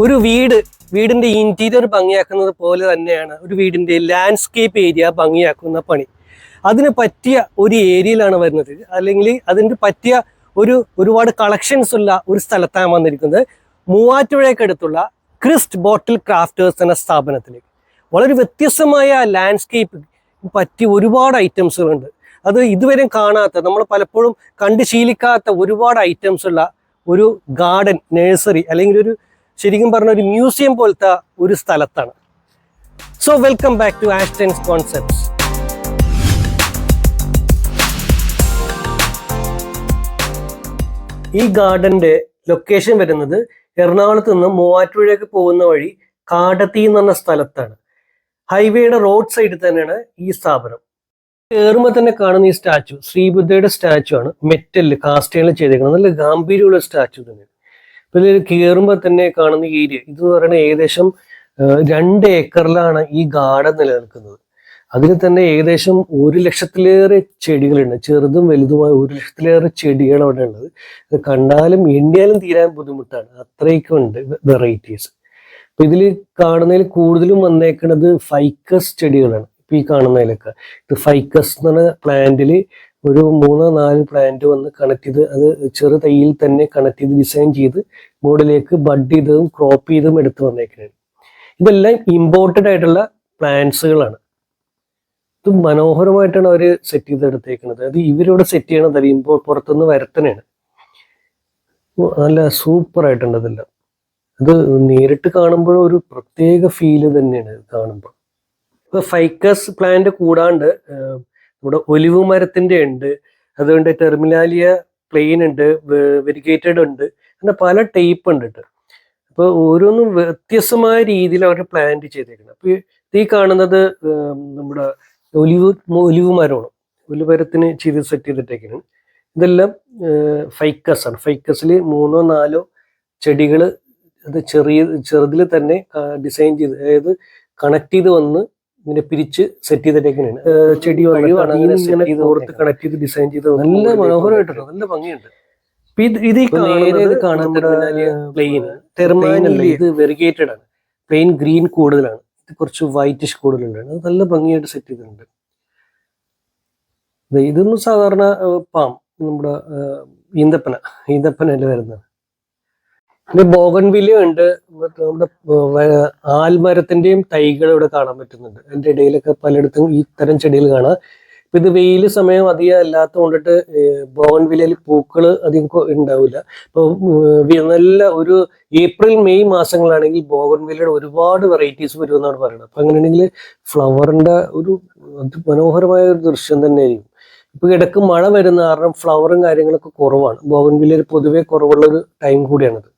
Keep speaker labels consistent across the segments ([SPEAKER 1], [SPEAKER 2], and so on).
[SPEAKER 1] ഒരു വീട് വീടിന്റെ ഇന്റീരിയർ ഭംഗിയാക്കുന്നത് പോലെ തന്നെയാണ് ഒരു വീടിന്റെ ലാൻഡ്സ്കേപ്പ് ഏരിയ ഭംഗിയാക്കുന്ന പണി. അതിന് പറ്റിയ ഒരു ഏരിയയിലാണ് വരുന്നത്. അല്ലെങ്കിൽ അതിന് പറ്റിയ ഒരു ഒരുപാട് കളക്ഷൻസ് ഉള്ള ഒരു സ്ഥലത്താണ് വന്നിരിക്കുന്നത്. മൂവാറ്റുപുഴയ്ക്കടുത്തുള്ള ക്രിസ്റ്റ് ബോട്ടിൽ ക്രാഫ്റ്റേഴ്സ് എന്ന സ്ഥാപനത്തിലേക്ക്. വളരെ വ്യത്യസ്തമായ ലാൻഡ്സ്കേപ്പ് പറ്റി ഒരുപാട് ഐറ്റംസുകളുണ്ട് അത് ഇതുവരെ കാണാത്ത നമ്മൾ പലപ്പോഴും കണ്ട് ശീലിക്കാത്ത ഒരുപാട് ഐറ്റംസ് ഉള്ള ഒരു ഗാർഡൻ നഴ്സറി അല്ലെങ്കിൽ ഒരു ശരിക്കും പറഞ്ഞ ഒരു മ്യൂസിയം പോലത്തെ ഒരു സ്ഥലത്താണ്. So welcome back to Aston's concepts ഈ ഗാർഡന്റെ ലൊക്കേഷൻ വരുന്നത് എറണാകുളത്ത് നിന്ന് മൂവാറ്റുപുഴയ്ക്ക് പോകുന്ന വഴി കാടത്തി എന്ന് പറഞ്ഞ സ്ഥലത്താണ്. ഹൈവേയുടെ റോഡ് സൈഡിൽ തന്നെയാണ് ഈ സ്ഥാപനം. കയറുമ്പോൾ തന്നെ കാണുന്ന ഈ സ്റ്റാച്ചു ശ്രീബുദ്ധയുടെ സ്റ്റാച്ചു ആണ്. മെറ്റലിൽ കാസ്റ്റേണിൽ ചെയ്തേക്കുന്നത്. നല്ല ഗാംഭീര്യമുള്ള സ്റ്റാച്ചു തന്നെ ഇപ്പൊ ഇതിൽ കയറുമ്പോൾ തന്നെ കാണുന്ന ഏരിയ ഇത് പറയുന്നത് ഏകദേശം രണ്ട് ഏക്കറിലാണ് ഈ ഗാർഡൻ നിലനിൽക്കുന്നത്. അതിൽ തന്നെ ഏകദേശം ഒരു ലക്ഷത്തിലേറെ ചെടികളുണ്ട്. ചെറുതും വലുതുമായ ഒരു ലക്ഷത്തിലേറെ ചെടികൾ അവിടെ ഉള്ളത്. ഇത് കണ്ടാലും എണ്ണിയാലും തീരാൻ ബുദ്ധിമുട്ടാണ്. അത്രയൊക്കെ ഉണ്ട് വെറൈറ്റീസ്. അപ്പൊ ഇതിൽ കാണുന്നതിൽ കൂടുതലും വന്നേക്കുന്നത് ഫൈക്കസ് ചെടികളാണ്. ഇപ്പൊ ഈ കാണുന്നതിലൊക്കെ. ഇത് ഫൈക്കസ് എന്ന് പറഞ്ഞ പ്ലാന്റിൽ ഒരു മൂന്ന് നാല് പ്ലാന്റ് വന്ന് കണക്ട് ചെയ്ത് അത് ചെറു തൈയിൽ തന്നെ കണക്ട് ചെയ്ത് ഡിസൈൻ ചെയ്ത് മോഡിലേക്ക് ബഡ് ചെയ്തതും ക്രോപ്പ് ചെയ്തും എടുത്തു വന്നേക്കുന്നത് ഇതെല്ലാം ഇമ്പോർട്ടഡ് ആയിട്ടുള്ള പ്ലാന്റ്സുകളാണ് ഇത് മനോഹരമായിട്ടാണ് അവർ സെറ്റ് ചെയ്തെടുത്തേക്കുന്നത് അത് ഇവരോട് സെറ്റ് ചെയ്യണതല്ല ഇമ്പോ പുറത്തുനിന്ന് വരത്തനെയാണ് നല്ല സൂപ്പർ ആയിട്ടുണ്ട് അതെല്ലാം. അത് നേരിട്ട് കാണുമ്പോൾ ഒരു പ്രത്യേക ഫീൽ തന്നെയാണ് കാണുമ്പോൾ. ഇപ്പൊ ഫൈക്കസ് പ്ലാന്റ് കൂടാണ്ട് നമ്മുടെ ഒലിവ് മരത്തിന്റെ ഉണ്ട്. അതുകൊണ്ട് ടെർമിനാലിയ പ്ലെയിൻ ഉണ്ട് വെരിഗേറ്റഡ് ഉണ്ട് അങ്ങനെ പല ടൈപ്പ് ഉണ്ട് കേട്ടോ. അപ്പൊ ഓരോന്നും വ്യത്യസ്തമായ രീതിയിൽ അവർ പ്ലാന്റ് ചെയ്തേക്കുന്നത് അപ്പൊ ഈ- കാണുന്നത് നമ്മുടെ ഒലിവ് ഒലിവ് മരമാണ്. ഒലിവ് മരത്തിന് ചെയ്ത് സെറ്റ് ചെയ്തിട്ടേക്കാണ്. ഇതെല്ലാം ഫൈക്കസ് ആണ്. ഫൈക്കസിൽ മൂന്നോ നാലോ ചെടികൾ അത് ചെറിയ ചെറുതിൽ തന്നെ ഡിസൈൻ ചെയ്ത് അതായത് കണക്ട് ചെയ്ത് വന്ന് ഇങ്ങനെ പിരിച്ച് സെറ്റ് ചെയ്തിട്ടേക്കാണ് ചെടി ചെയ്ത് ഓർത്ത് കണക്ട് ചെയ്ത് ഡിസൈൻ ചെയ്ത് നല്ല മനോഹരമായിട്ടുണ്ട്. നല്ല ഭംഗിയുണ്ട്. ഇത് പ്ലെയിൻ ടെർമാനിയല്ല ഇത് വെറിഗേറ്റഡ് ആണ്. പ്ലെയിൻ ഗ്രീൻ കൂടുതലാണ്. ഇത് കുറച്ച് വൈറ്റിഷ് കൂടുതലുണ്ട്. അത് നല്ല ഭംഗിയായിട്ട് സെറ്റ് ചെയ്തിട്ടുണ്ട്. ഇതൊന്നും സാധാരണ പാം നമ്മുടെ ഈന്തപ്പന ഈന്തപ്പനല്ലേ വരുന്നത്? പിന്നെ ബോഗൺവില്ല ഉണ്ട്. നമ്മുടെ ആൽമരത്തിന്റെയും തൈകൾ ഇവിടെ കാണാൻ പറ്റുന്നുണ്ട്. അതിന്റെ ഇടയിലൊക്കെ പലയിടത്തും ഈ തരം ചെടികൾ കാണാം. ഇപ്പൊ ഇത് വെയിൽ സമയം അധികം അല്ലാത്ത കൊണ്ടിട്ട് ബോഗൺവില്ലയിൽ പൂക്കൾ അധികം ഉണ്ടാവില്ല. ഇപ്പൊ നല്ല ഒരു ഏപ്രിൽ മെയ് മാസങ്ങളാണെങ്കിൽ ബോഗൺവില്ലയുടെ ഒരുപാട് വെറൈറ്റീസ് വരുമെന്നാണ് പറയുന്നത്. അപ്പൊ അങ്ങനെയാണെങ്കിൽ ഫ്ലവറിന്റെ ഒരു മനോഹരമായ ഒരു ദൃശ്യം തന്നെയായിരിക്കും. ഇപ്പൊ ഇടയ്ക്ക് മഴ വരുന്ന കാരണം ഫ്ലവറും കാര്യങ്ങളൊക്കെ കുറവാണ്. ബോഗൺവില്ലയിൽ പൊതുവെ കുറവുള്ള ഒരു ടൈം കൂടിയാണിത്.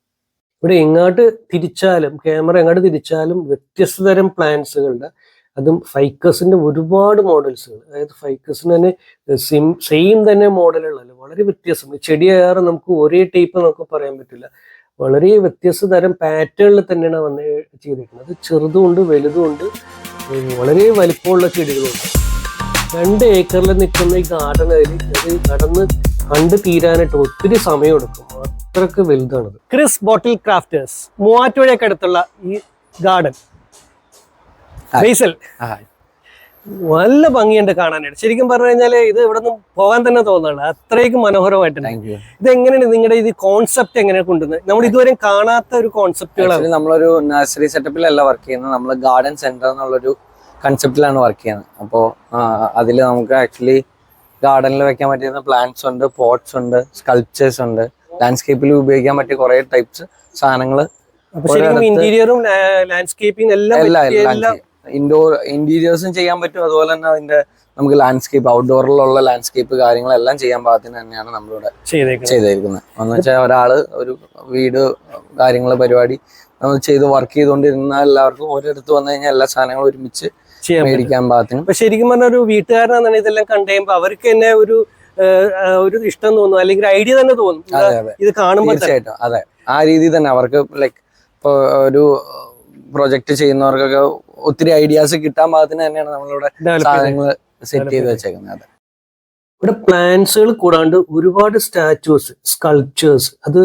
[SPEAKER 1] ഇവിടെ എങ്ങോട്ട് തിരിച്ചാലും ക്യാമറ എങ്ങോട്ട് തിരിച്ചാലും വ്യത്യസ്ത തരം പ്ലാന്റ്സുകളുടെ അതും ഫൈക്കസിന്റെ ഒരുപാട് മോഡൽസുകൾ അതായത് ഫൈക്കസിന് തന്നെ സിം സെയിം തന്നെ മോഡലുകളല്ല വളരെ വ്യത്യാസം ചെടിയാറ് നമുക്ക് ഒരേ ടൈപ്പ് നമുക്ക് പറയാൻ പറ്റില്ല. വളരെ വ്യത്യസ്ത തരം പാറ്റേണിൽ തന്നെയാണ് വന്ന് ചെയ്തിരിക്കുന്നത് ചെറുതുമുണ്ട് വലുതുമുണ്ട് വളരെ വലിപ്പമുള്ള ചെടികളുണ്ട്. രണ്ട് ഏക്കറിൽ നിൽക്കുന്ന ഈ ഗാർഡനിൽ അത് കടന്ന് കണ്ടു തീരാനായിട്ട് ഒത്തിരി സമയം എടുക്കും. അത്രയ്ക്ക് വലുതാണത്. ക്രിസ് ബോട്ടിൽ ക്രാഫ്റ്റേഴ്സ് മൂവാറ്റുപുഴയ്ക്കടുത്തുള്ള ഈ ഗാർഡൻ ബേസൽ നല്ല ഭംഗിയുണ്ട് കാണാനായിട്ട്. ശരിക്കും പറഞ്ഞു കഴിഞ്ഞാൽ ഇത് ഇവിടെ നിന്ന് പോകാൻ തന്നെ തോന്നുന്നുണ്ട് അത്രയ്ക്കും മനോഹരമായിട്ടുണ്ട്. ഇത് എങ്ങനെയാണ് നിങ്ങളുടെ ഇത് കോൺസെപ്റ്റ് എങ്ങനെയാണ് കൊണ്ടുവന്നത് നമ്മൾ ഇതുവരെ കാണാത്ത ഒരു കോൺസെപ്റ്റുകളാണ്
[SPEAKER 2] നമ്മളൊരു നഴ്സറി സെറ്റപ്പിലല്ല വർക്ക് ചെയ്യുന്നത്. നമ്മൾ ഗാർഡൻ സെന്റർ എന്നുള്ളൊരു കൺസെപ്റ്റിലാണ് വർക്ക് ചെയ്യുന്നത്. അപ്പോൾ അതിൽ നമുക്ക് ആക്ച്വലി ഗാർഡനിൽ വെക്കാൻ പറ്റുന്ന പ്ലാന്റ്സ് ഉണ്ട് പോട്ട്സ് ഉണ്ട് സ്കൾപ്ചേഴ്സ് ഉണ്ട്. ലാൻഡ്സ്കേപ്പിൽ ഉപയോഗിക്കാൻ പറ്റിയ കുറെ ടൈപ്സ് സാധനങ്ങൾ
[SPEAKER 1] ഇന്റീരിയറും ലാൻഡ്സ്കേപ്പിംഗ് എല്ലാം
[SPEAKER 2] ഇൻഡോർ ഇന്റീരിയേഴ്സും ചെയ്യാൻ പറ്റും. അതുപോലെ തന്നെ അതിന്റെ നമുക്ക് ലാൻഡ്സ്കേപ്പ് ഔട്ട്ഡോറിലുള്ള ലാൻഡ്സ്കേപ്പ് കാര്യങ്ങളെല്ലാം ചെയ്യാൻ പാകത്തിന് തന്നെയാണ് നമ്മളിവിടെ
[SPEAKER 1] ചെയ്തേക്കുന്നത്.
[SPEAKER 2] എന്ന് വെച്ചാൽ ഒരാൾ ഒരു വീട് കാര്യങ്ങൾ പരിപാടി നമ്മൾ ചെയ്ത് വർക്ക് ചെയ്തുകൊണ്ടിരുന്ന എല്ലാവർക്കും ഒരിടത്ത് വന്നു കഴിഞ്ഞാൽ എല്ലാ സാധനങ്ങളും ഒരുമിച്ച്
[SPEAKER 1] ചെയ്യാൻ
[SPEAKER 2] മേടിക്കാൻ പാകത്തിന്.
[SPEAKER 1] അപ്പൊ ശരിക്കും പറഞ്ഞ ഒരു വീട്ടുകാരനാണ് ഇതെല്ലാം കണ്ടുകഴിയുമ്പോ അവർക്ക് തന്നെ ഒരു ഒരു ഇഷ്ടം തോന്നും അല്ലെങ്കിൽ ഐഡിയ തന്നെ തോന്നും. ഇത്
[SPEAKER 2] അതെ അതെ.
[SPEAKER 1] ഇത് കാണുമ്പോൾ
[SPEAKER 2] തീർച്ചയായിട്ടും. അതെ. ആ രീതി തന്നെ അവർക്ക് ലൈക്ക് ഇപ്പോൾ ഒരു പ്രൊജക്ട് ചെയ്യുന്നവർക്കൊക്കെ ഒത്തിരി ഐഡിയാസ് കിട്ടാൻ പാകത്തിന് തന്നെയാണ് നമ്മളിവിടെ സാധനങ്ങൾ സെറ്റ് ചെയ്ത് വെച്ചേക്കുന്നത്. അതെ.
[SPEAKER 1] ഇവിടെ പ്ലാന്റ്സുകൾ കൂടാണ്ട് ഒരുപാട് സ്റ്റാച്യൂസ് സ്കൾപ്ചേഴ്സ് അത്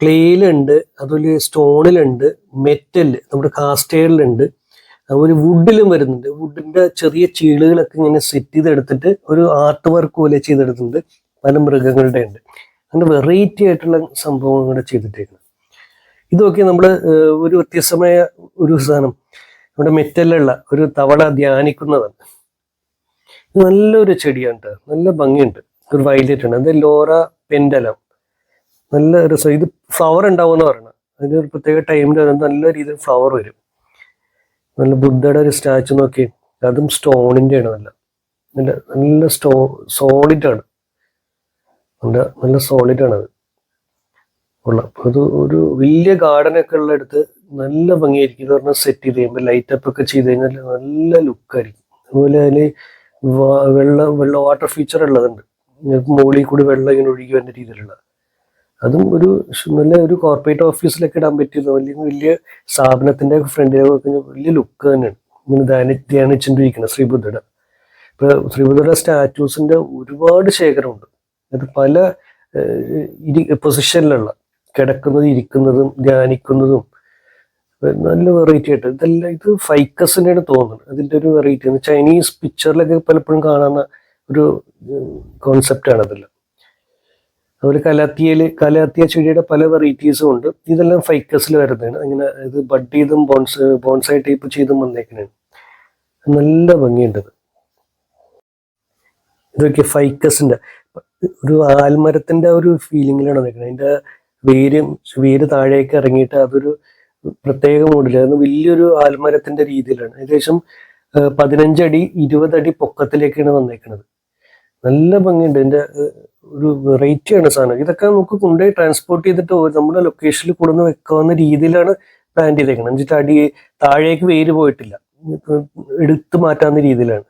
[SPEAKER 1] ക്ലേയിലുണ്ട് അതുപോലെ സ്റ്റോണിലുണ്ട് മെറ്റൽ നമ്മുടെ കാസ്റ്റേഡിലുണ്ട് അതുപോലെ വുഡിലും വരുന്നുണ്ട്. വുഡിന്റെ ചെറിയ ചീളുകളൊക്കെ ഇങ്ങനെ സെറ്റ് ചെയ്തെടുത്തിട്ട് ഒരു ആർട്ട് വർക്ക് പോലെ ചെയ്തെടുത്തിട്ടുണ്ട്. പല മൃഗങ്ങളുടെ ഉണ്ട്. അങ്ങനെ വെറൈറ്റി ആയിട്ടുള്ള സംഭവങ്ങൾ കൂടെ ചെയ്തിട്ടേക്കുന്നത് ഇതൊക്കെ നമ്മൾ ഒരു വ്യത്യസ്തമായ ഒരു സാധനം. നമ്മുടെ മെറ്റലുള്ള ഒരു തവള ധ്യാനിക്കുന്നതാണ്. നല്ലൊരു ചെടിയാണ് നല്ല ഭംഗിയുണ്ട്. ഒരു വയലറ്റ് ഉണ്ട് അത് ലോറ പെൻഡലം. നല്ല രസം ഇത് ഫ്ലവർ ഉണ്ടാവുമെന്ന് പറയണം. അതിന് ഒരു പ്രത്യേക ടൈമിൽ നല്ല രീതിയിൽ ഫ്ലവർ വരും. നല്ല ബുദ്ധയുടെ ഒരു സ്റ്റാച്ചു നോക്കി. അതും സ്റ്റോണിന്റെ ആണ് നല്ല. നല്ല നല്ല സ്റ്റോ സോളിഡ് ആണ് നല്ല നല്ല സോളിഡ് ആണ് അത് ഉള്ള അത് ഒരു വലിയ ഗാർഡൻ ഒക്കെ ഉള്ള അടുത്ത് നല്ല ഭംഗിയായിരിക്കും. എന്ന് പറഞ്ഞാൽ സെറ്റ് ചെയ്ത് കഴിയുമ്പോൾ ലൈറ്റ് അപ്പ് ഒക്കെ ചെയ്ത് കഴിഞ്ഞാൽ നല്ല ലുക്കായിരിക്കും. അതുപോലെ അതിൽ വെള്ള വെള്ള വാട്ടർ ഫീച്ചർ ഉള്ളതുണ്ട്. മുകളിൽ കൂടി വെള്ളം ഇങ്ങനെ ഒഴുകി വരുന്ന രീതിയിലുള്ള അതും ഒരു നല്ല ഒരു കോർപ്പറേറ്റ് ഓഫീസിലൊക്കെ ഇടാൻ പറ്റിയത്. വലിയ വലിയ സ്ഥാപനത്തിന്റെ ഫ്രണ്ടിലൊക്കെ വലിയ ലുക്ക് തന്നെയാണ്. ഇങ്ങനെ ധ്യാനി ധ്യാനിച്ചുകൊണ്ടിരിക്കുന്നത് ശ്രീബുദ്ധയുടെ. ഇപ്പൊ ശ്രീബുദ്ധയുടെ സ്റ്റാറ്റ്യൂസിന്റെ ഒരുപാട് ശേഖരമുണ്ട്. അത് പല പൊസിഷനിലുള്ള കിടക്കുന്നതും ഇരിക്കുന്നതും ധ്യാനിക്കുന്നതും നല്ല വെറൈറ്റി ആയിട്ട്. ഇതെല്ലാം ഇത് ഫൈക്കസിന്റെയാണ് തോന്നുന്നത്. അതിന്റെ ഒരു വെറൈറ്റി ചൈനീസ് പിക്ചറിലൊക്കെ പലപ്പോഴും കാണുന്ന ഒരു കോൺസെപ്റ്റാണ് അതെല്ലാം അതുപോലെ കലാത്തിയൽ കലാത്തിയ ചെടിയുടെ പല വെറൈറ്റീസും ഉണ്ട്. ഇതെല്ലാം ഫൈക്കസിൽ വരുന്നതാണ്. ഇങ്ങനെ ഇത് ബഡ് ചെയ്തും ബോൺസ് ബോൺസായി ടൈപ്പ് ചെയ്തും വന്നേക്കണേ നല്ല ഭംഗിയുണ്ട് ഇത് ഇതൊക്കെ ഫൈക്കസിന്റെ ഒരു ആൽമരത്തിന്റെ ഒരു ഫീലിങ്ങിലാണ് നിൽക്കുന്നത് അതിന്റെ വേര് വേര് താഴേക്ക് ഇറങ്ങിയിട്ട് അതൊരു പ്രത്യേക മൂടില്ല അത് വലിയൊരു ആൽമരത്തിന്റെ രീതിയിലാണ്. ഏകദേശം പതിനഞ്ചടി ഇരുപതടി പൊക്കത്തിലേക്കാണ് വന്നേക്കുന്നത്. നല്ല ഭംഗിയുണ്ട്. ഇതിന്റെ ഒരു വെറൈറ്റിയാണ് സാധനം. ഇതൊക്കെ നമുക്ക് കൊണ്ടുപോയി ട്രാൻസ്പോർട്ട് ചെയ്തിട്ട് നമ്മുടെ ലൊക്കേഷനിൽ കൊണ്ടുവന്ന് വെക്കാവുന്ന രീതിയിലാണ് പ്ലാൻ ചെയ്തേക്കുന്നത് എന്നിട്ട് അടി താഴേക്ക് വേര് പോയിട്ടില്ല. എടുത്തു മാറ്റാവുന്ന രീതിയിലാണ്.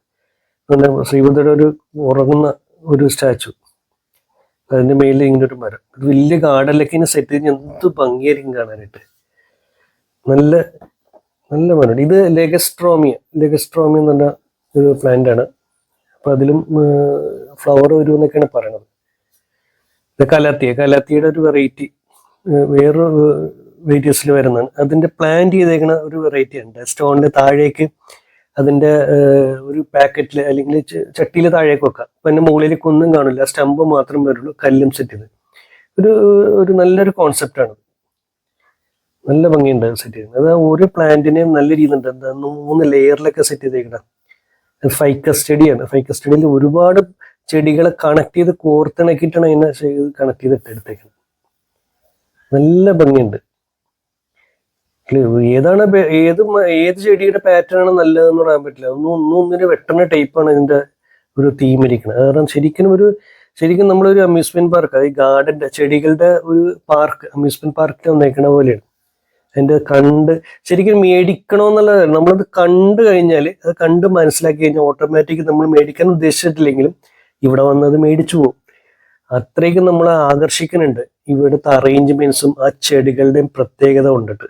[SPEAKER 1] ശ്രീബുദ്ധയുടെ ഒരു ഉറങ്ങുന്ന ഒരു സ്റ്റാച്ചു അതിന്റെ മേലിൽ ഇങ്ങനെ ഒരു മരം. ഒരു വലിയ ഗാർഡനിലൊക്കെ ഇങ്ങനെ സെറ്റ് ചെയ്ത് എന്ത് ഭംഗിയായിരിക്കും കാണാനായിട്ട്. നല്ല നല്ല മരം ഇത് ലെഗസ്ട്രോമിയ ലെഗസ്ട്രോമിയ എന്ന് പറഞ്ഞ ഒരു പ്ലാന്റ് ആണ്. അപ്പൊ അതിലും ഫ്ലവർ വരുമെന്നൊക്കെയാണ് പറയണത് ഇത് കലാത്തിയ കലാത്തിയുടെ ഒരു വെറൈറ്റി വേറൊരു വെറൈറ്റീസിൽ വരുന്നതാണ് അതിന്റെ പ്ലാൻ ചെയ്തേക്കുന്ന ഒരു വെറൈറ്റി ഉണ്ട്. സ്റ്റോണിന്റെ താഴേക്ക് അതിന്റെ ഒരു പാക്കറ്റിൽ അല്ലെങ്കിൽ ചട്ടിയിൽ താഴേക്ക് വെക്കാം. അപ്പം എന്റെ മുകളിലേക്ക് ഒന്നും കാണില്ല. സ്റ്റമ്പ് മാത്രം വരുള്ളൂ. കല്ലും സെറ്റ് ചെയ്ത്. ഒരു ഒരു നല്ലൊരു കോൺസെപ്റ്റാണ് നല്ല ഭംഗിയുണ്ട് സെറ്റ് ചെയ്യുന്നത് അത് ഓരോ പ്ലാന്റിനെയും നല്ല രീതി ഉണ്ട്. എന്താ മൂന്ന് ലെയറിലൊക്കെ സെറ്റ് ചെയ്തേക്കണം. ഫൈക്കസ് സ്റ്റഡിയാണ് ഫൈക്കസ് സ്റ്റഡിയിൽ ഒരുപാട് ചെടികളെ കണക്ട് ചെയ്ത് കോർത്തിണക്കിയിട്ടാണ് അതിനെ കണക്ട് ചെയ്ത് എടുത്തേക്കുന്നത് നല്ല ഭംഗിയുണ്ട്. ഏതാണ് ഏത് ഏത് ചെടിയുടെ പാറ്റേൺ ആണ് നല്ലതെന്ന് പറയാൻ പറ്റില്ല. ഒന്നും ഒന്നും ഒന്നിന് വെട്ടണ ടൈപ്പാണ് ഇതിന്റെ ഒരു തീം ഇരിക്കുന്നത് കാരണം ശരിക്കും ഒരു ശരിക്കും നമ്മളൊരു അമ്യൂസ്മെന്റ് പാർക്ക് അതായത് ഗാർഡന്റെ ചെടികളുടെ ഒരു പാർക്ക് അമ്യൂസ്മെന്റ് പാർക്കിൽ വന്നേക്കണ പോലെയാണ്. അതിന്റെ കണ്ട് ശരിക്കും മേടിക്കണമെന്നുള്ള നമ്മളത് കണ്ടു കഴിഞ്ഞാൽ അത് കണ്ട് മനസ്സിലാക്കി കഴിഞ്ഞാൽ ഓട്ടോമാറ്റിക് നമ്മൾ മേടിക്കാൻ ഉദ്ദേശിച്ചിട്ടില്ലെങ്കിലും ഇവിടെ വന്നത് മേടിച്ചു പോകും അത്രയ്ക്ക് നമ്മളെ ആകർഷിക്കുന്നുണ്ട്. ഇവിടുത്തെ അറേഞ്ച്മെന്റ്സും ആ ചെടികളുടെയും പ്രത്യേകത കൊണ്ടിട്ട്.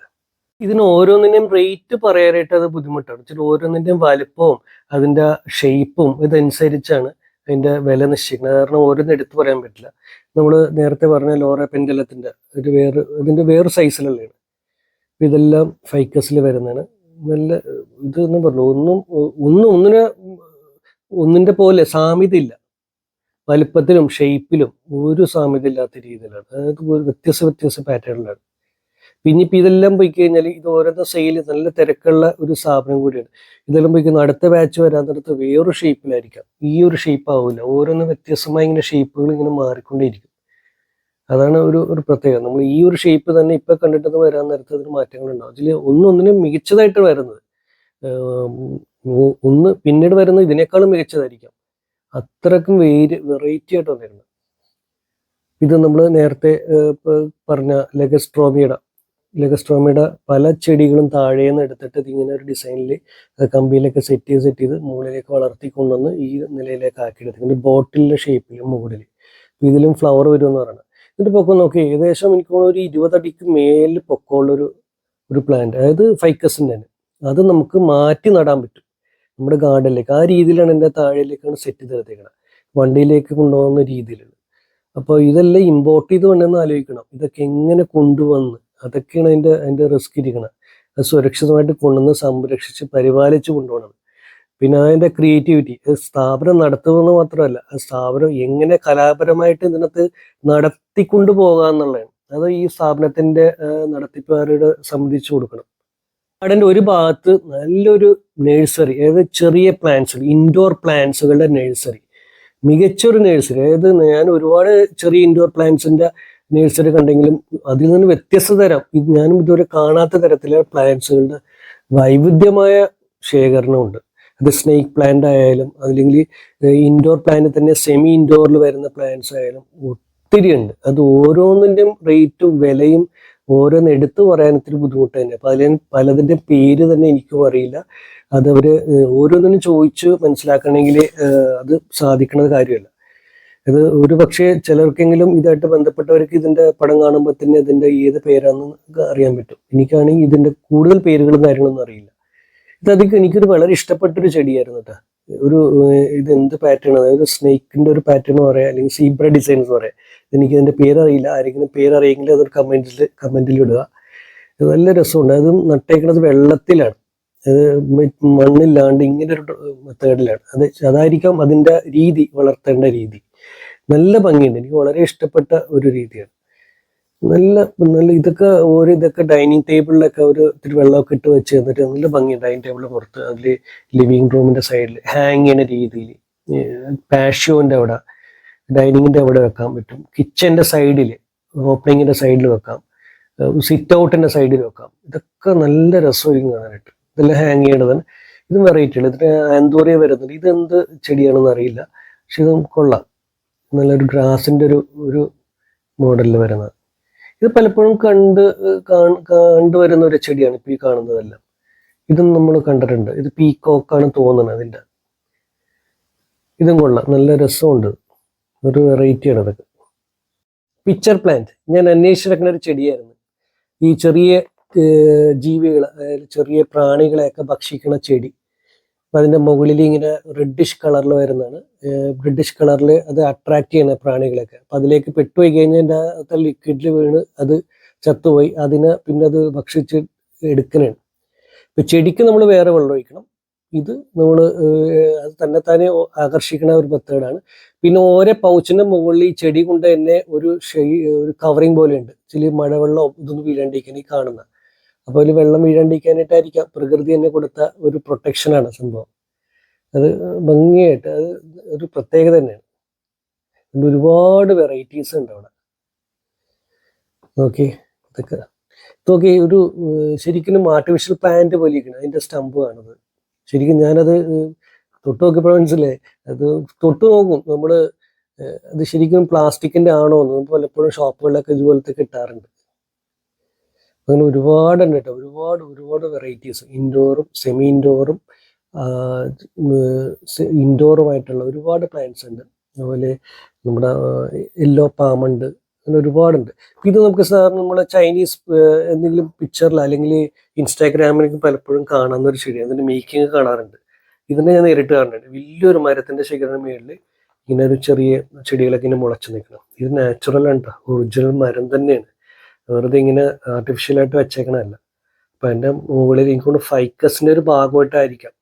[SPEAKER 1] ഇതിന് ഓരോന്നിന്റെയും റേറ്റ് പറയാനായിട്ട് അത് ബുദ്ധിമുട്ടാണ്. ചില ഓരോന്നിന്റെയും വലിപ്പവും അതിന്റെ ഷേപ്പും ഇതനുസരിച്ചാണ് അതിന്റെ വില നിശ്ചയിക്കുന്നത്. കാരണം ഓരോന്നും എടുത്തു പറയാൻ പറ്റില്ല. നമ്മൾ നേരത്തെ പറഞ്ഞ ലോറ പെൻഡലത്തിന്റെ ഒരു വേറെ ഇതിന്റെ വേറെ സൈസിലുള്ളതാണ് ഇതെല്ലാം ഫൈക്കസിൽ വരുന്നതാണ്. നല്ല ഇത് എന്ന് പറഞ്ഞു ഒന്നും ഒന്നും ഒന്നിനെ ഒന്നിന്റെ പോലെ സാമ്യതയില്ല. വലിപ്പത്തിലും ഷേപ്പിലും ഒരു സാമ്യത ഇല്ലാത്ത രീതിയിലാണ് ഒരു വ്യത്യസ്ത വ്യത്യസ്ത പാറ്റേണിലാണ് പിന്നെ ഇപ്പം ഇതെല്ലാം പോയി കഴിഞ്ഞാൽ ഇത് ഓരോ സെയിൽ നല്ല തിരക്കുള്ള ഒരു സ്ഥാപനം കൂടിയാണ്. ഇതെല്ലാം പോയി കഴിഞ്ഞാൽ അടുത്ത ബാച്ച് വരാൻ നേരത്ത് വേറൊരു ഷേപ്പിലായിരിക്കാം ഈ ഒരു ഷേപ്പ് ആവില്ല ഓരോന്ന് വ്യത്യസ്തമായ ഇങ്ങനെ ഷേപ്പുകൾ ഇങ്ങനെ മാറിക്കൊണ്ടേയിരിക്കും. അതാണ് ഒരു ഒരു പ്രത്യേകത. നമ്മൾ ഈ ഒരു ഷേപ്പ് തന്നെ ഇപ്പൊ കണ്ടിട്ട് വരാൻ നേരത്ത് അതിന് മാറ്റങ്ങളുണ്ടാവും അതിൽ ഒന്നൊന്നിനും മികച്ചതായിട്ട് വരുന്നത്. ഒന്ന് പിന്നീട് വരുന്നത് ഇതിനേക്കാളും മികച്ചതായിരിക്കാം. അത്രക്കും വേര് വെറൈറ്റി ആയിട്ട് വന്നിരുന്നത് ഇത് നമ്മൾ നേരത്തെ പറഞ്ഞ ലെഗസ്ട്രോമിയുടെ ലെഗസ്ട്രോമിയുടെ പല ചെടികളും താഴേന്ന് എടുത്തിട്ട് ഇങ്ങനെ ഒരു ഡിസൈനിൽ കമ്പിയിലൊക്കെ സെറ്റ് ചെയ്ത് സെറ്റ് ചെയ്ത് മുകളിലേക്ക് വളർത്തി കൊണ്ടുവന്ന് ഈ നിലയിലേക്ക് ആക്കിയെടുത്തിട്ടുണ്ട്. ബോട്ടിലിന്റെ ഷേപ്പിൽ മുകളിൽ ഇതിലും ഫ്ലവർ വരുമെന്ന് പറയുന്നത് എന്നിട്ട് പൊക്കം നോക്കി. ഏകദേശം എനിക്ക് ഒരു ഇരുപതടിക്ക് മേലിൽ പൊക്കമുള്ളൊരു ഒരു പ്ലാന്റ് അതായത് ഫൈക്കസിന്റെ തന്നെ അത് നമുക്ക് മാറ്റി നടാൻ പറ്റും. നമ്മുടെ ഗാർഡനിലേക്ക് ആ രീതിയിലാണ് എന്റെ താഴേലേക്കാണ് സെറ്റ് ചെയ്തെടുത്തേക്കണം വണ്ടിയിലേക്ക് കൊണ്ടുപോകുന്ന രീതിയിലാണ്. അപ്പോൾ ഇതെല്ലാം ഇമ്പോർട്ട് ചെയ്ത് വേണമെന്ന് ആലോചിക്കണം. ഇതൊക്കെ എങ്ങനെ കൊണ്ടുവന്ന് അതൊക്കെയാണ് അതിന്റെ അതിന്റെ റിസ്ക് ഇരിക്കണം. അത് സുരക്ഷിതമായിട്ട് കൊണ്ടുവന്ന് സംരക്ഷിച്ച് പരിപാലിച്ച് കൊണ്ടുപോകണം. പിന്നെ അതിന്റെ ക്രിയേറ്റിവിറ്റി സ്ഥാപനം നടത്തുമെന്ന് മാത്രമല്ല ആ സ്ഥാപനം എങ്ങനെ കലാപരമായിട്ട് ഇതിനകത്ത് നടത്തിക്കൊണ്ടു പോകാന്നുള്ളതാണ്. അത് ഈ സ്ഥാപനത്തിന്റെ നടത്തിപ്പുകാരോട് സംബന്ധിച്ചു കൊടുക്കണം. ഗാർഡന്റെ ഒരു ഭാഗത്ത് നല്ലൊരു നഴ്സറി അതായത് ചെറിയ പ്ലാന്റ്സ് ഇൻഡോർ പ്ലാന്റ്സുകളുടെ നഴ്സറി മികച്ചൊരു നഴ്സറി അതായത് ഞാൻ ഒരുപാട് ചെറിയ ഇൻഡോർ പ്ലാന്റ്സിന്റെ നഴ്സറി കണ്ടെങ്കിലും അതിൽ നിന്ന് വ്യത്യസ്ത തരം ഇത് ഞാനും ഇതുവരെ കാണാത്ത തരത്തിലെ പ്ലാന്റ്സുകളുടെ വൈവിധ്യമായ ശേഖരണമുണ്ട്. അത് സ്നേക്ക് പ്ലാന്റ് ആയാലും അല്ലെങ്കിൽ ഇൻഡോർ പ്ലാന്റ് തന്നെ സെമി ഇൻഡോറിൽ വരുന്ന പ്ലാന്റ്സ് ആയാലും ഒത്തിരി ഉണ്ട് അത് ഓരോന്നിന്റെയും റേറ്റും വിലയും ഓരോന്ന് എടുത്തു പറയാൻ ഇത്തിരി ബുദ്ധിമുട്ട് തന്നെ. അപ്പൊ അതിൽ പലതിന്റെ പേര് തന്നെ എനിക്കും അറിയില്ല. അത് ഏഹ് ഓരോന്നിനും ചോദിച്ച് മനസ്സിലാക്കണമെങ്കിൽ അത് സാധിക്കുന്ന കാര്യമല്ല. ഇത് ഒരു പക്ഷേ ചിലർക്കെങ്കിലും ഇതായിട്ട് ബന്ധപ്പെട്ടവർക്ക് ഇതിന്റെ പടം കാണുമ്പോൾ തന്നെ ഇതിന്റെ ഏത് പേരാണെന്ന് അറിയാൻ പറ്റും. എനിക്കാണെങ്കിൽ ഇതിന്റെ കൂടുതൽ പേരുകളും കാര്യങ്ങളൊന്നും അറിയില്ല. ഇത് അധികം എനിക്കൊരു വളരെ ഇഷ്ടപ്പെട്ടൊരു ചെടിയായിരുന്നു കേട്ടോ ഒരു ഇത് എന്ത് പാറ്റേൺ അതായത് സ്നേക്കിന്റെ ഒരു പാറ്റേൺ പറയാം അല്ലെങ്കിൽ സീബ്ര ഡിസൈൻസ് പറയാം. എനിക്ക് ഇതിന്റെ പേരറിയില്ല. ആരെങ്കിലും പേരറിയെങ്കിൽ അതൊരു കമന്റിൽ കമന്റിൽ ഇടുക. നല്ല രസമുണ്ട്. അത് നട്ടേക്കുന്നത് വെള്ളത്തിലാണ്. അത് മണ്ണില്ലാണ്ട് ഇങ്ങനെ ഒരു മെത്തേഡിലാണ് അത് അതായിരിക്കാം അതിന്റെ രീതി വളർത്തേണ്ട രീതി. നല്ല ഭംഗിയുണ്ട്. എനിക്ക് വളരെ ഇഷ്ടപ്പെട്ട ഒരു രീതിയാണ്. നല്ല നല്ല ഇതൊക്കെ ഓരോ ഇതൊക്കെ ഡൈനിങ് ടേബിളിലൊക്കെ ഒരു ഇത്തിരി വെള്ളമൊക്കെ ഇട്ട് വെച്ച് തന്നിട്ട് നല്ല ഭംഗി ഡൈനിങ് ടേബിളിന് പുറത്ത്. അതിൽ ലിവിങ് റൂമിന്റെ സൈഡിൽ ഹാങ് ചെയ്യുന്ന രീതിയിൽ പാഷ്യോന്റെ അവിടെ ഡൈനിങ്ങിന്റെ അവിടെ വെക്കാൻ പറ്റും. കിച്ചന്റെ സൈഡിൽ ഓപ്പണിങ്ങിന്റെ സൈഡിൽ വെക്കാം. സിറ്റ് ഔട്ടിന്റെ സൈഡിൽ വെക്കാം. ഇതൊക്കെ നല്ല രസമായിരിക്കും കാണാനായിട്ട്. ഇതെല്ലാം ഹാങ് ചെയ്യേണ്ടതാണ് ഇതും വെറൈറ്റിയാണ് ഇതിന് ആന്തോറിയ വരുന്നുണ്ട്. ഇതെന്ത് ചെടിയാണെന്ന് അറിയില്ല. പക്ഷെ ഇത് കൊള്ളാം. നല്ലൊരു ഗ്രാസിന്റെ ഒരു ഒരു മോഡലിൽ വരുന്നത്. ഇത് പലപ്പോഴും കണ്ട് കണ്ടുവരുന്ന ഒരു ചെടിയാണ് ഇപ്പൊ ഈ കാണുന്നതെല്ലാം. ഇതും നമ്മൾ കണ്ടിട്ടുണ്ട്. ഇത് പീക്കോക്കാണ് തോന്നുന്നത് അതിന്റെ ഇതും കൊള്ളാം. നല്ല രസമുണ്ട്. ഒരു വെറൈറ്റിയാണ് അതൊക്കെ. Picture plant. ഞാൻ അന്വേഷിച്ചിരിക്കുന്ന ഒരു ചെടിയായിരുന്നു. ഈ ചെറിയ ജീവികൾ ചെറിയ പ്രാണികളെയൊക്കെ ഭക്ഷിക്കുന്ന ചെടി. അപ്പൊ അതിന്റെ മുകളിൽ ഇങ്ങനെ റെഡിഷ് കളറിൽ വരുന്നതാണ്. റെഡിഷ് കളറിൽ അത് അട്രാക്ട് ചെയ്യുന്ന പ്രാണികളൊക്കെ. അപ്പൊ അതിലേക്ക് പെട്ടുപോയി കഴിഞ്ഞാൽ എന്റെ അകത്തെ ലിക്വിഡിൽ വീണ് അത് ചത്തുപോയി. അതിനെ പിന്നെ അത് ഭക്ഷിച്ച് എടുക്കണേണ്. ഇപ്പൊ ചെടിക്ക് നമ്മൾ വേറെ വെള്ളം ഒഴിക്കണം. ഇത് നമ്മൾ അത് തന്നെ തന്നെ ആകർഷിക്കുന്ന ഒരു മെത്തേഡാണ്. പിന്നെ ഓരോ പൗച്ചിന്റെ മുകളിൽ ഈ ചെടി കൊണ്ട് തന്നെ ഒരു ഷെയ് ഒരു കവറിങ് പോലെ ഉണ്ട് ചില മഴവെള്ളം ഇതൊന്നും വീഴാണ്ടിരിക്കാൻ ഈ കാണുന്ന. അപ്പോൾ അതിൽ വെള്ളം വീഴാണ്ടിരിക്കാനായിട്ടായിരിക്കാം. പ്രകൃതി തന്നെ കൊടുത്ത ഒരു പ്രൊട്ടക്ഷനാണ് സംഭവം. അത് ഭംഗിയായിട്ട് അത് ഒരു പ്രത്യേകത തന്നെയാണ്. ഒരുപാട് വെറൈറ്റീസ് ഉണ്ട് അവിടെ. നോക്കി ഇതൊക്കെ. ഇതൊക്കെ ഒരു ശരിക്കും ആർട്ടിഫിഷ്യൽ പ്ലാന്റ് പോലെ ഇരിക്കണം അതിന്റെ സ്റ്റമ്പ് കാണുന്നത്. ശരിക്കും ഞാനത് തൊട്ട് നോക്കിയപ്പോഴേ മനസ്സിലായി. അത് തൊട്ട് നോക്കും. നമ്മൾ അത് ശരിക്കും പ്ലാസ്റ്റിക്കിന്റെ ആണോ എന്ന്. പലപ്പോഴും ഷോപ്പുകളിലൊക്കെ ഇതുപോലത്തെ കിട്ടാറുണ്ട്. അങ്ങനെ ഒരുപാട് ഉണ്ട് കേട്ടോ. ഒരുപാട് ഒരുപാട് വെറൈറ്റീസ് ഇൻഡോറും സെമി ഇൻഡോറും ഇൻഡോറുമായിട്ടുള്ള ഒരുപാട് പ്ലാന്റ്സ് ഉണ്ട്. അതുപോലെ നമ്മുടെ യെല്ലോ പാമുണ്ട് അങ്ങനെ ഒരുപാടുണ്ട്. ഇത് നമുക്ക് സാർ നമ്മളെ ചൈനീസ് എന്തെങ്കിലും പിക്ചറിൽ അല്ലെങ്കിൽ ഇൻസ്റ്റാഗ്രാമിലേക്ക് പലപ്പോഴും കാണാവുന്ന ഒരു ചെടിയാണ് അതിന്റെ മേക്കിംഗ് കാണാറുണ്ട്. ഇതിനെ ഞാൻ നേരിട്ട് കാണുന്നുണ്ട്. വലിയൊരു മരത്തിന്റെ ശേഖരണ മേളിൽ ഇങ്ങനെ ഒരു ചെറിയ ചെടികളൊക്കെ ഇങ്ങനെ മുളച്ചു നിൽക്കണം. ഇത് നാച്ചുറൽ ആണ് ഒറിജിനൽ മരം തന്നെയാണ്. വെറുതെ ഇങ്ങനെ ആർട്ടിഫിഷ്യലായിട്ട് വെച്ചേക്കണല്ല അപ്പൊ അതിന്റെ മുകളിൽ എനിക്കൊണ്ട് ഫൈക്കസിന്റെ ഒരു ഭാഗമായിട്ടായിരിക്കാം.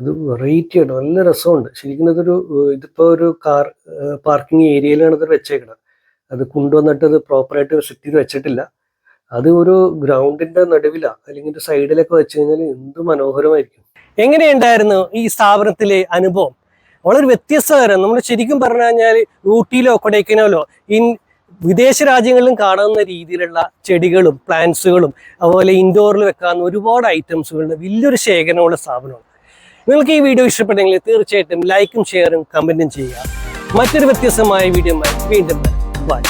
[SPEAKER 1] ഇത് വെറൈറ്റി ആണ് നല്ല രസമുണ്ട്. ശരിക്കും ഇതൊരു ഇതിപ്പോൾ ഇതിപ്പോ ഒരു കാർ പാർക്കിംഗ് ഏരിയയിലാണ് ഇത് വെച്ചേക്കണത്. അത് കൊണ്ടുവന്നിട്ട് ഇത് പ്രോപ്പറായിട്ട് സെറ്റ് ചെയ്ത് വെച്ചിട്ടില്ല. അത് ഒരു ഗ്രൗണ്ടിന്റെ നടുവിലാ. അല്ലെങ്കിൽ സൈഡിലൊക്കെ വെച്ച് കഴിഞ്ഞാൽ എന്ത് മനോഹരമായിരിക്കും. എങ്ങനെയുണ്ടായിരുന്നു ഈ സ്ഥാപനത്തിലെ അനുഭവം? വളരെ വ്യത്യസ്തകരം നമ്മൾ ശരിക്കും പറഞ്ഞു കഴിഞ്ഞാൽ ഊട്ടിയിലോ കൊടൈക്കനാലോ ഇൻ വിദേശ രാജ്യങ്ങളിലും കാണുന്ന രീതിയിലുള്ള ചെടികളും പ്ലാന്റ്സുകളും അതുപോലെ ഇൻഡോറിൽ വെക്കാവുന്ന ഒരുപാട് ഐറ്റംസുകളുടെ വലിയൊരു ശേഖരമുള്ള സ്ഥാപനമാണ്. നിങ്ങൾക്ക് ഈ വീഡിയോ ഇഷ്ടപ്പെട്ടെങ്കിൽ തീർച്ചയായിട്ടും ലൈക്കും ഷെയറും കമന്റും ചെയ്യുക. മറ്റൊരു വ്യത്യസ്തമായ വീഡിയോ വീണ്ടും ബൈ